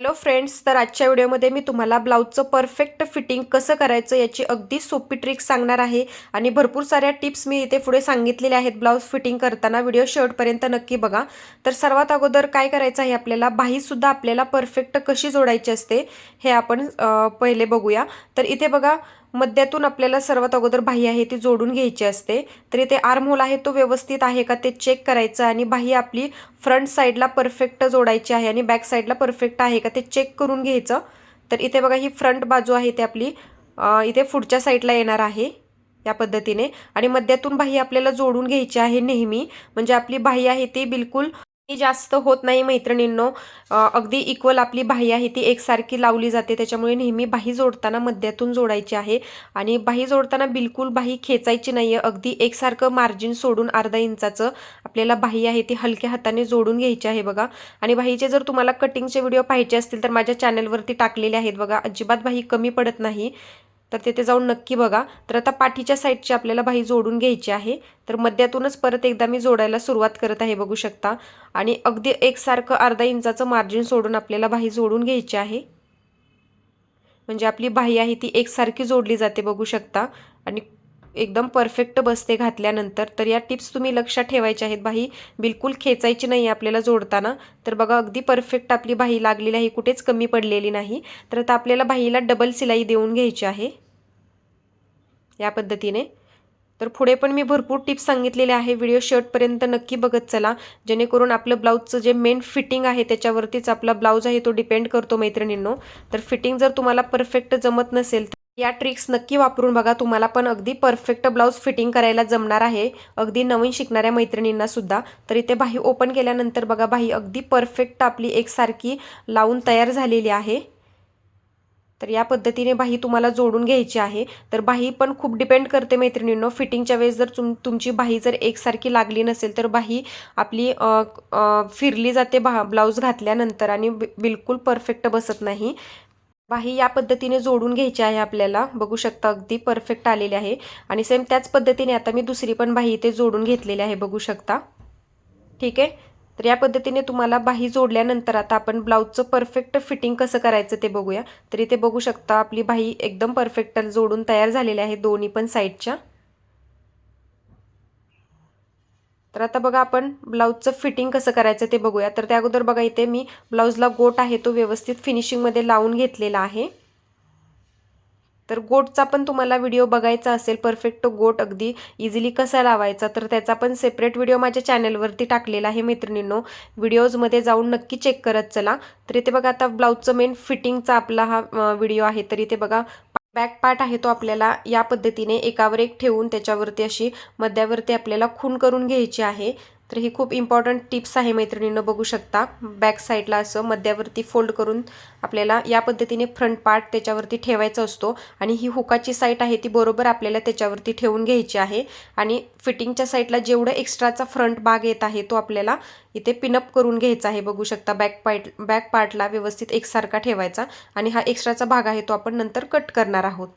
Hello friends तर आजच्या व्हिडिओमध्ये मी तुम्हाला ब्लाऊजचं परफेक्ट फिटिंग कसं करायचं याची अगदी सोपी ट्रिक सांगणार आहे. आणि भरपूर साऱ्या टिप्स मी इथे पुढे सांगितलेल्या आहेत ब्लाऊज फिटिंग करताना. व्हिडिओ शेवटपर्यंत नक्की बघा. तर सर्वात अगोदर काय करायचं आहे आपल्याला? बाहीसुद्धा आपल्याला परफेक्ट कशी जोडायची असते हे आपण पहिले बघूया. तर इथे बघा मध्यातून आपल्याला सर्वात अगोदर बाह्य आहे ती जोडून घ्यायची असते. तर इथे आर्म होल आहे तो व्यवस्थित आहे का ते चेक करायचं आणि बाह्य आपली फ्रंट साईडला परफेक्ट जोडायची आहे आणि बॅक साईडला परफेक्ट आहे का ते चेक करून घ्यायचं. तर इथे बघा ही फ्रंट बाजू आहे ती आपली इथे पुढच्या साईडला येणार आहे या पद्धतीने. आणि मध्यातून बाही आपल्याला जोडून घ्यायची आहे नेहमी. म्हणजे आपली बाही आहे ती बिलकुल जास्त होत नाही मैत्रिणींनो. अगदी इक्वल आपली बाही आहे ती एकसारखी लावली जाते. त्याच्यामुळे नेहमी बाही जोडताना मध्यातून जोडायची आहे. आणि बाही जोडताना बिलकुल बाही खेचायची नाही आहे अगदी एकसारखं मार्जिन सोडून अर्धा इंचाचं आपल्याला बाही आहे ती हलक्या हाताने जोडून घ्यायची आहे बघा. आणि बाहीचे जर तुम्हाला कटिंगचे व्हिडिओ पाहिजे असतील तर माझ्या चॅनलवरती टाकलेले आहेत बघा. अजिबात बाही कमी पडत नाही. तर तिथे जाऊन नक्की बघा. तर आता पाठीच्या साईडची आपल्याला बाही जोडून घ्यायची आहे. तर मध्यातूनच परत एकदा मी जोडायला सुरुवात करत आहे बघू शकता. आणि अगदी एकसारखं अर्धा इंचाचं मार्जिन सोडून आपल्याला बाही जोडून घ्यायची आहे. म्हणजे आपली बाही आहे ती एकसारखी जोडली जाते बघू शकता. आणि एकदम परफेक्ट बसते घातल्यानंतर. तर या टिप्स तुम्ही लक्षात ठेवायच्या आहेत. बाही बिलकुल खेचायची नाही आपल्याला जोडताना. तर बघा अगदी परफेक्ट आपली बाही लागलेली आहे. कुठेच कमी पडलेली नाही. तर आता आपल्याला बाहीला डबल सिलाई देऊन घ्यायची आहे. या पद्धतीने. तर पुढे पण मी भरपूर टिप्स सांगितलेले आहे. व्हिडिओ शर्टपर्यंत नक्की बघत चला. जेणेकरून आपलं ब्लाऊजचं जे मेन फिटिंग आहे त्याच्यावरतीच आपला ब्लाऊज आहे तो डिपेंड करतो मैत्रिणींनो. तर फिटिंग जर तुम्हाला परफेक्ट जमत नसेल या ट्रिक्स नक्की वापरून बघा. तुम्हाला पण अगदी परफेक्ट ब्लाऊज फिटिंग करायला जमणार आहे. अगदी नवीन शिकणाऱ्या मैत्रिणींना सुद्धा. तर इथे बाही ओपन केल्यानंतर बघा बाही अगदी परफेक्ट आपली एकसारखी लावून तयार झालेली आहे. तर या पद्धतीने बाही तुम्हाला जोडून घ्यायची आहे. तर बाही पण खूप डिपेंड करते मैत्रिणींनो. फिटिंगच्या वेळेस जर तुम तुमची बाही जर एकसारखी लागली नसेल तर बाही आपली फिरली जाते बा ब्लाऊज घातल्यानंतर आणि बिलकुल परफेक्ट बसत नाही. बाही या पद्धतीने जोडून घ्यायची आहे आपल्याला. बघू शकता अगदी परफेक्ट आलेली आहे. आणि सेम त्याच पद्धतीने आता मी दुसरी पण बाही इथे जोडून घेतलेली आहे बघू शकता. ठीक आहे? तर या पद्धतीने तुम्हाला बाही जोडल्यानंतर आता आपण ब्लाऊजचं परफेक्ट फिटिंग कसं करायचं ते बघूया. तर इथे बघू शकता आपली बाही एकदम परफेक्ट जोडून तयार झालेली आहे दोन्ही पण साईडच्या तर आता बघा आपण ब्लाऊजचं फिटिंग कसं करायचं ते बघूया. तर त्या अगोदर बघा इथे मी ब्लाऊजला गोट आहे तो व्यवस्थित फिनिशिंगमध्ये लावून घेतलेला आहे. तर गोटचा पण तुम्हाला व्हिडिओ बघायचा असेल परफेक्ट गोट अगदी इझिली कसा लावायचा तर त्याचा पण सेपरेट व्हिडिओ माझ्या चॅनलवरती टाकलेला आहे मैत्रिणींनो व्हिडिओजमध्ये जाऊन नक्की चेक करत चला. तर इथे बघा आता ब्लाऊजचं मेन फिटिंगचा आपला हा व्हिडिओ आहे. तर इथे बघा बॅक पार्ट आहे तो आपल्याला या पद्धतीने एकावर एक ठेवून त्याच्यावरती अशी मध्यावरती आपल्याला खून करून घ्यायची आहे. तर ही खूप इम्पॉर्टंट टिप्स आहे मैत्रिणींनं बघू शकता. बॅक साईडला असं मध्यावरती फोल्ड करून आपल्याला या पद्धतीने फ्रंट पार्ट त्याच्यावरती ठेवायचा असतो आणि ही हुकाची साईट आहे ती बरोबर आपल्याला त्याच्यावरती ठेवून घ्यायची आहे. आणि फिटिंगच्या साईडला जेवढं एक्स्ट्राचा फ्रंट भाग येत आहे तो आपल्याला इथे पिनअप करून घ्यायचा आहे. बघू शकता बॅक पार्ट बॅक पार्टला व्यवस्थित एकसारखा ठेवायचा आणि हा एक्स्ट्राचा भाग आहे तो आपण नंतर कट करणार आहोत.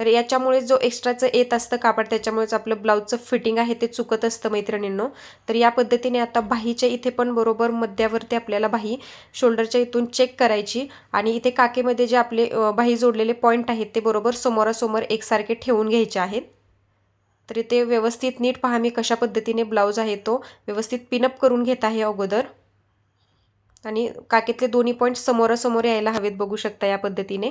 तर याच्यामुळे जो एक्स्ट्राचं येत असतं कापड त्याच्यामुळेच आपलं ब्लाऊजचं फिटिंग आहे ते चुकत असतं मैत्रिणींनो. तर या पद्धतीने आता बाहीच्या इथे पण बरोबर मध्यावरती आपल्याला बाही शोल्डरच्या इथून चेक करायची आणि इथे काकेमध्ये जे आपले बाही जोडलेले पॉईंट आहेत ते बरोबर समोरासमोर एकसारखे ठेवून घ्यायचे आहेत. तर इथे व्यवस्थित नीट पहा मी कशा पद्धतीने ब्लाऊज आहे तो. व्यवस्थित पिनअप करून घेत आहे अगोदर. आणि काकेतले दोन्ही पॉईंट समोरासमोर यायला हवेत बघू शकता या पद्धतीने.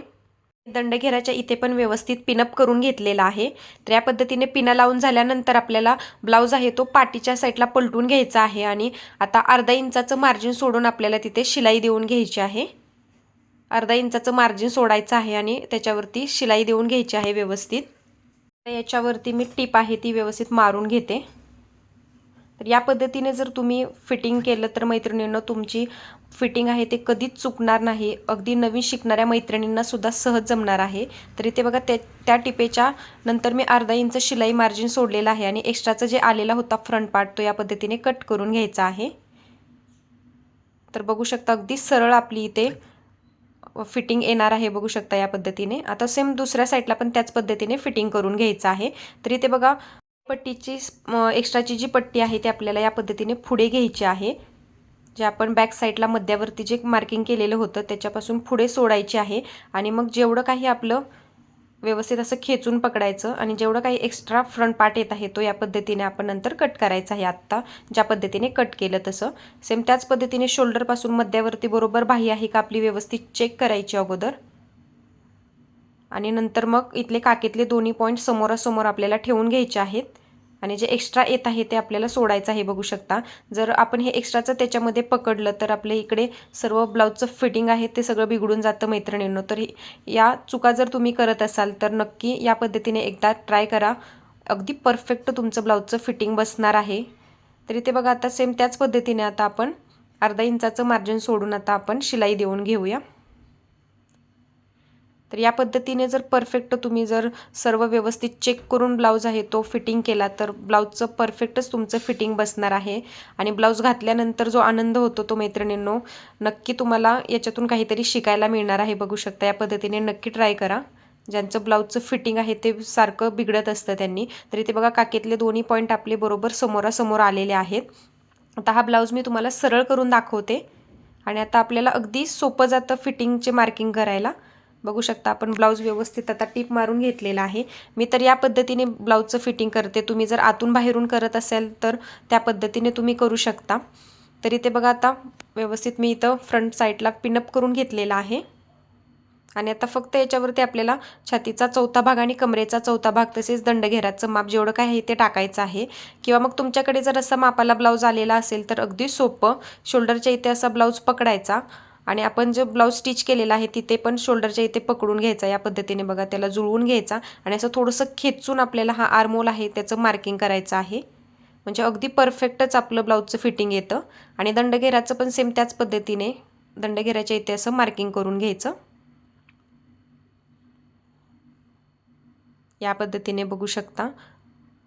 दंडघेराच्या इथे पण व्यवस्थित पिनअप करून घेतलेला आहे. तर या पद्धतीने पिना लावून झाल्यानंतर आपल्याला ब्लाऊज आहे तो पाठीच्या साईडला पलटून घ्यायचा आहे आणि आता अर्धा इंचाचं मार्जिन सोडून आपल्याला तिथे शिलाई देऊन घ्यायची आहे. अर्धा इंचाचं मार्जिन सोडायचं आहे आणि त्याच्यावरती शिलाई देऊन घ्यायची आहे व्यवस्थित. तर याच्यावरती मी टीप आहे ती व्यवस्थित मारून घेते. तर या पद्धतीने जर तुम्ही फिटिंग केलं तर मैत्रिणींना तुमची फिटिंग आहे ते कधीच चुकणार नाही. अगदी नवीन शिकणाऱ्या मैत्रिणींना सुद्धा सहज जमणार आहे. तर इथे बघा त्या त्या टिपेच्या नंतर मी अर्धा इंच शिलाई मार्जिन सोडलेलं आहे आणि एक्स्ट्राचं जे आलेला होता फ्रंट पार्ट तो या पद्धतीने कट करून घ्यायचा आहे. तर बघू शकता अगदी सरळ आपली इथे फिटिंग येणार आहे बघू शकता या पद्धतीने. आता सेम दुसऱ्या साईडला पण त्याच पद्धतीने फिटिंग करून घ्यायचं आहे. तर इथे बघा पट्टीची एक्स्ट्राची जी पट्टी आहे ती आपल्याला या पद्धतीने पुढे घ्यायची आहे. जे आपण बॅक साईडला मध्यावरती जे मार्किंग केलेलं होतं त्याच्यापासून पुढे सोडायचे आहे. आणि मग जेवढं काही आपलं व्यवस्थित असं खेचून पकडायचं आणि जेवढं काही एक्स्ट्रा फ्रंट पार्ट येत आहे तो या पद्धतीने आपण नंतर कट करायचा आहे आत्ता ज्या पद्धतीने कट केलं तसं. सेम त्याच पद्धतीने शोल्डरपासून मध्यावरती बरोबर बाही आहे का आपली व्यवस्थित चेक करायची अगोदर. आणि नंतर मग इथले काकेतले दोन्ही पॉईंट समोरासमोर आपल्याला ठेवून घ्यायचे आहेत. आणि जे एक्स्ट्रा येत आहे ते आपल्याला सोडायचं आहे बघू शकता. जर आपण हे एक्स्ट्राचं त्याच्यामध्ये पकडलं तर आपल्या इकडे सर्व ब्लाऊजचं फिटिंग आहे ते सगळं बिघडून जातं मैत्रिणींनो. तर या चुका जर तुम्ही करत असाल तर नक्की या पद्धतीने एकदा ट्राय करा. अगदी परफेक्ट तुमचं ब्लाऊजचं फिटिंग बसणार आहे. तरी ते बघा आता सेम त्याच पद्धतीने आता आपण अर्धा इंचाचं मार्जिन सोडून आता आपण शिलाई देऊन घेऊया. तर या पद्धतीने जर परफेक्ट तुम्ही जर सर्व व्यवस्थित चेक करून ब्लाऊज आहे तो फिटिंग केला तर ब्लाऊजचं परफेक्टच तुमचं फिटिंग बसणार आहे. आणि ब्लाऊज घातल्यानंतर जो आनंद होतो तो मैत्रिणींनो नक्की तुम्हाला याच्यातून काहीतरी शिकायला मिळणार आहे बघू शकता. या पद्धतीने नक्की ट्राय करा. ज्यांचं ब्लाऊजचं फिटिंग आहे ते सारखं बिघडत असतं त्यांनी. तरी ते बघा काकेतले दोन्ही पॉईंट आपले बरोबर समोरासमोर आलेले आहेत. आता हा ब्लाऊज मी तुम्हाला सरळ करून दाखवते. आणि आता आपल्याला अगदी सोपं जातं फिटिंगचे मार्किंग करायला. बघू शकता आपण ब्लाऊज व्यवस्थित आता टीप मारून घेतलेला आहे. मी तर या पद्धतीने ब्लाऊजचं फिटिंग करते. तुम्ही जर आतून बाहेरून करत असाल तर त्या पद्धतीने तुम्ही करू शकता. तरी ते बघा आता व्यवस्थित मी इथं फ्रंट साईडला पिनअप करून घेतलेला आहे. आणि आता फक्त याच्यावरती आपल्याला छातीचा चौथा भाग आणि कमरेचा चौथा भाग तसेच दंडघेराचं माप जेवढं काय आहे ते टाकायचं आहे. किंवा मग तुमच्याकडे जर असा मापाला ब्लाऊज आलेला असेल तर अगदी सोपं. शोल्डरच्या इथे असा ब्लाऊज पकडायचा. आणि आपण जो ब्लाऊज स्टिच केलेला आहे तिथे पण शोल्डरच्या इथे पकडून घ्यायचा या पद्धतीने बघा त्याला जुळवून घ्यायचा आणि असं थोडंसं खेचून आपल्याला हा आरमोल आहे त्याचं मार्किंग करायचं आहे. म्हणजे अगदी परफेक्टच आपलं ब्लाऊजचं फिटिंग येतं आणि दंडघेराचं पण सेम त्याच पद्धतीने दंडघेराच्या इथे असं मार्किंग करून घ्यायचं. या पद्धतीने बघू शकता.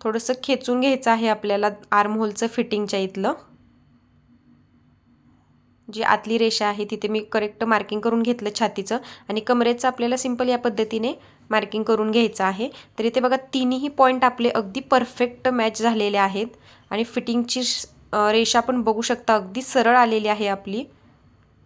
थोडंसं खेचून घ्यायचं आहे आपल्याला आर्महोलचं फिटिंगच्या इथलं. जी आतली रेषा आहे तिथे मी करेक्ट मार्किंग करून घेतलं छातीचं आणि कमरेचं आपल्याला सिंपल या पद्धतीने मार्किंग करून घ्यायचं आहे. तर इथे बघा तिन्ही पॉईंट आपले अगदी परफेक्ट मॅच झालेले आहेत आणि फिटिंगची रेषा पण बघू शकता अगदी सरळ आलेली आहे आपली.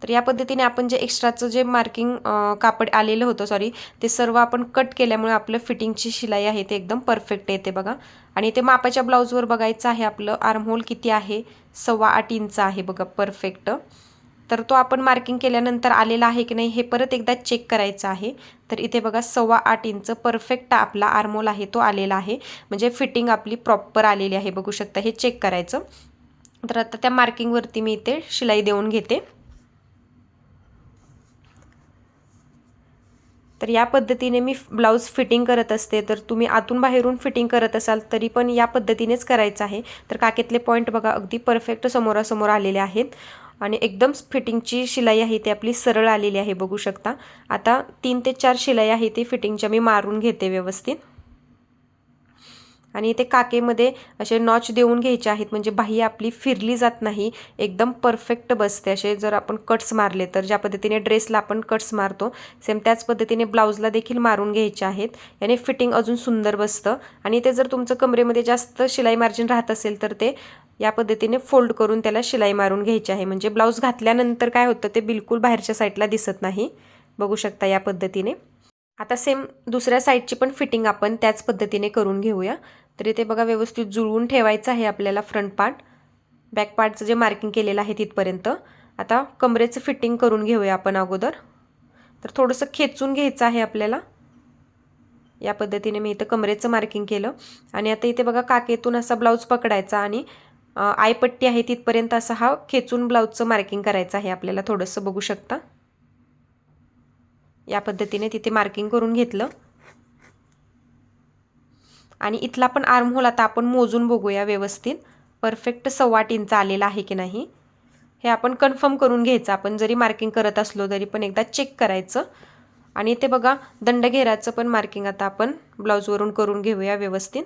तर या पद्धतीने आपण जे एक्स्ट्राचं जे मार्किंग कापड आलेलं होतं सॉरी ते सर्व आपण कट केल्यामुळे आपलं फिटिंगची शिलाई आहे ते एकदम परफेक्ट येते बघा. आणि ते मापाच्या ब्लाऊजवर बघायचं आहे आपलं आर्महोल किती आहे? सव्वा आठ इंच आहे बघा परफेक्ट तर तो आपण मार्किंग केल्यानंतर आलेला आहे की नाही हे परत एकदा चेक करायचं आहे. तर इथे बघा सव्वा आठ इंच परफेक्ट आपला आर्मोल आहे तो आलेला आहे. म्हणजे फिटिंग आपली प्रॉपर आलेली आहे बघू शकता हे चेक करायचं. तर आता त्या मार्किंगवरती मी इथे शिलाई देऊन घेते. तर या पद्धतीने मी ब्लाऊज फिटिंग करत असते. तर तुम्ही आतून बाहेरून फिटिंग करत असाल तरी पण या पद्धतीनेच करायचं आहे. तर काकेतले पॉईंट बघा अगदी परफेक्ट समोरासमोर आलेले आहेत. आणि एकदम फिटिंगची शिलाई आहे ती आपली सरळ आलेली आहे बघू शकता. आता तीन ते चार शिलाई आहे ती फिटिंगच्या मी मारून घेते व्यवस्थित. आणि इथे काकेमध्ये असे नॉच देऊन घ्यायचे आहेत म्हणजे बाही आपली फिरली जात नाही एकदम परफेक्ट बसते असे जर आपण कट्स मारले तर. ज्या पद्धतीने ड्रेसला आपण कट्स मारतो सेम त्याच पद्धतीने ब्लाऊजला देखील मारून घ्यायचे आहेत. याने फिटिंग अजून सुंदर बसतं. आणि ते जर तुमचं कमरेमध्ये जास्त शिलाई मार्जिन राहत असेल तर ते या पद्धतीने फोल्ड करून त्याला शिलाई मारून घ्यायची आहे. म्हणजे ब्लाऊज घातल्यानंतर काय होतं ते बिलकुल बाहेरच्या साईडला दिसत नाही. बघू शकता या पद्धतीने. आता सेम दुसऱ्या साईडची पण फिटिंग आपण त्याच पद्धतीने करून घेऊया. तर इथे बघा व्यवस्थित जुळवून ठेवायचं आहे आपल्याला फ्रंट पार्ट बॅक पार्टचं जे मार्किंग केलेलं आहे तिथपर्यंत. आता कमरेचं फिटिंग करून घेऊया आपण अगोदर. तर थोडंसं खेचून घ्यायचं आहे आपल्याला. या पद्धतीने मी इथं कमरेचं मार्किंग केलं. आणि आता इथे बघा काकेतून असा ब्लाऊज पकडायचा आणि आयपट्टी आहे तिथपर्यंत असा हा खेचून ब्लाऊजचं मार्किंग करायचं आहे आपल्याला थोडंसं बघू शकता. या पद्धतीने तिथे मार्किंग करून घेतलं. आणि इथला पण आर्महोल आता आपण मोजून बघूया व्यवस्थित. परफेक्ट सव्वाट इंच आलेला आहे की नाही? हे आपण कन्फर्म करून घ्यायचं. आपण जरी मार्किंग करत असलो तरी पण एकदा चेक करायचं. आणि ते बघा दंडघेराचं पण मार्किंग आता आपण ब्लाऊजवरून करून घेऊया व्यवस्थित.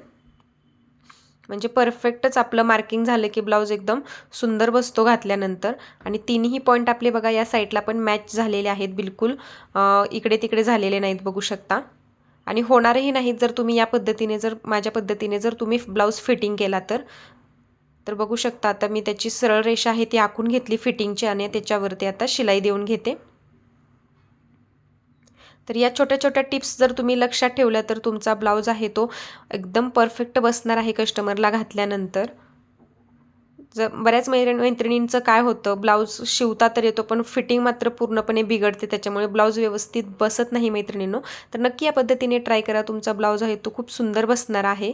म्हणजे परफेक्टच आपलं मार्किंग झालं की ब्लाऊज एकदम सुंदर बसतो घातल्यानंतर. आणि तिन्ही पॉईंट आपले बघा या साईडला पण मॅच झालेले आहेत बिलकुल. इकडे तिकडे झालेले नाहीत बघू शकता. आणि होणारही नाहीत जर तुम्ही या पद्धतीने जर माझ्या पद्धतीने जर तुम्ही ब्लाऊज फिटिंग केला तर. तर बघू शकता आता मी त्याची सरळ रेषा आहे ती आखून घेतली फिटिंगची आणि त्याच्यावरती आता शिलाई देऊन घेते. तर या छोट्या छोट्या टिप्स जर तुम्ही लक्षात ठेवल्या तर तुमचा ब्लाऊज आहे तो एकदम परफेक्ट बसणार आहे कस्टमरला घातल्यानंतर. जर बऱ्याच मैत्रिणी मैत्रिणींचं काय होतं ब्लाऊज शिवता तर येतो पण फिटिंग मात्र पूर्णपणे बिघडते त्याच्यामुळे ब्लाऊज व्यवस्थित बसत नाही मैत्रिणींनो. तर नक्की या पद्धतीने ट्राय करा तुमचा ब्लाऊज आहे तो खूप सुंदर बसणार आहे.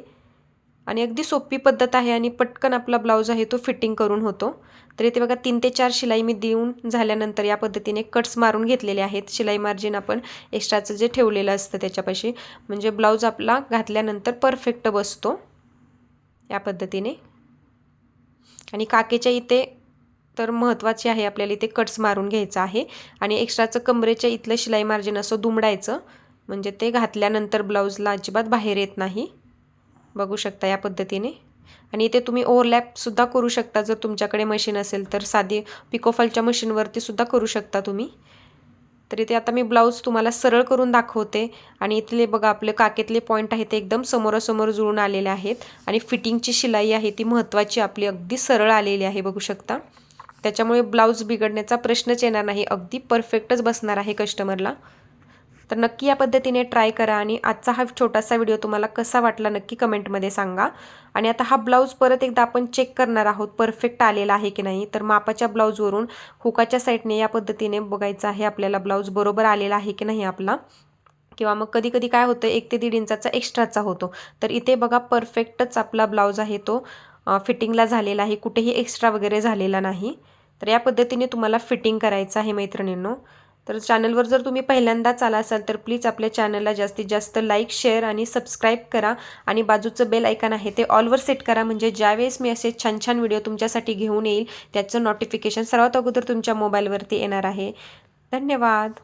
आणि अगदी सोपी पद्धत आहे आणि पटकन आपला ब्लाऊज आहे तो फिटिंग करून होतो. तर इथे बघा तीन ते चार शिलाई मी देऊन झाल्यानंतर या पद्धतीने कट्स मारून घेतलेले आहेत. शिलाई मार्जिन आपण एक्स्ट्राचं जे ठेवलेलं असतं त्याच्यापाशी म्हणजे ब्लाऊज आपला घातल्यानंतर परफेक्ट बसतो. या पद्धतीने. आणि काकेच्या इथे तर महत्त्वाचे आहे आपल्याला इथे कट्स मारून घ्यायचं आहे. आणि एक्स्ट्राचं कमरेच्या इथलं शिलाई मार्जिन असं दुमडायचं म्हणजे ते घातल्यानंतर ब्लाऊजला अजिबात बाहेर येत नाही. बघू शकता या पद्धतीने. आणि इथे तुम्ही ओव्हरलॅपसुद्धा करू शकता. जर तुमच्याकडे मशीन असेल तर साधी पिकोफॉलच्या मशीनवरती सुद्धा करू शकता तुम्ही. तर इथे आता मी ब्लाऊज तुम्हाला सरळ करून दाखवते. आणि इथले बघा आपले काकेतले पॉईंट आहेत ते एकदम समोरासमोर जुळून आलेले आहेत. आणि फिटिंगची शिलाई आहे ती महत्त्वाची आपली अगदी सरळ आलेली आहे बघू शकता. त्याच्यामुळे ब्लाऊज बिघडण्याचा प्रश्नच येणार नाही. अगदी परफेक्टच बसणार आहे कस्टमरला तर नक्की या पद्धतीने ट्राय करा आणि आजचा हा छोटासा व्हिडिओ तुम्हाला कसा वाटला नक्की कमेंटमध्ये सांगा. आणि आता हा ब्लाऊज परत एकदा आपण चेक करणार आहोत परफेक्ट आलेला आहे की नाही. तर मापाच्या ब्लाऊजवरून हुकाच्या साईडने या पद्धतीने बघायचं आहे आपल्याला ब्लाऊज बरोबर आलेला आहे की नाही आपला. किंवा मग कधी कधी काय होतं एक ते दीड इंचाचा एक्स्ट्राचा होतो. तर इथे बघा परफेक्टच आपला ब्लाऊज आहे तो फिटिंगला झालेला आहे. कुठेही एक्स्ट्रा वगैरे झालेला नाही. तर या पद्धतीने तुम्हाला फिटिंग करायचं आहे मैत्रिणींनो. तर चॅनलवर जर तुम्ही पहिल्यांदाच आला असाल तर प्लीज आपल्या चॅनलला जास्तीत जास्त लाईक शेअर आणि सबस्क्राईब करा. आणि बाजूचं बेल ऐकन आहे ते ऑलवर सेट करा. म्हणजे ज्यावेळेस मी असे छान छान व्हिडिओ तुमच्यासाठी घेऊन येईल त्याचं नोटिफिकेशन सर्वात अगोदर तुमच्या मोबाईलवरती येणार आहे. धन्यवाद!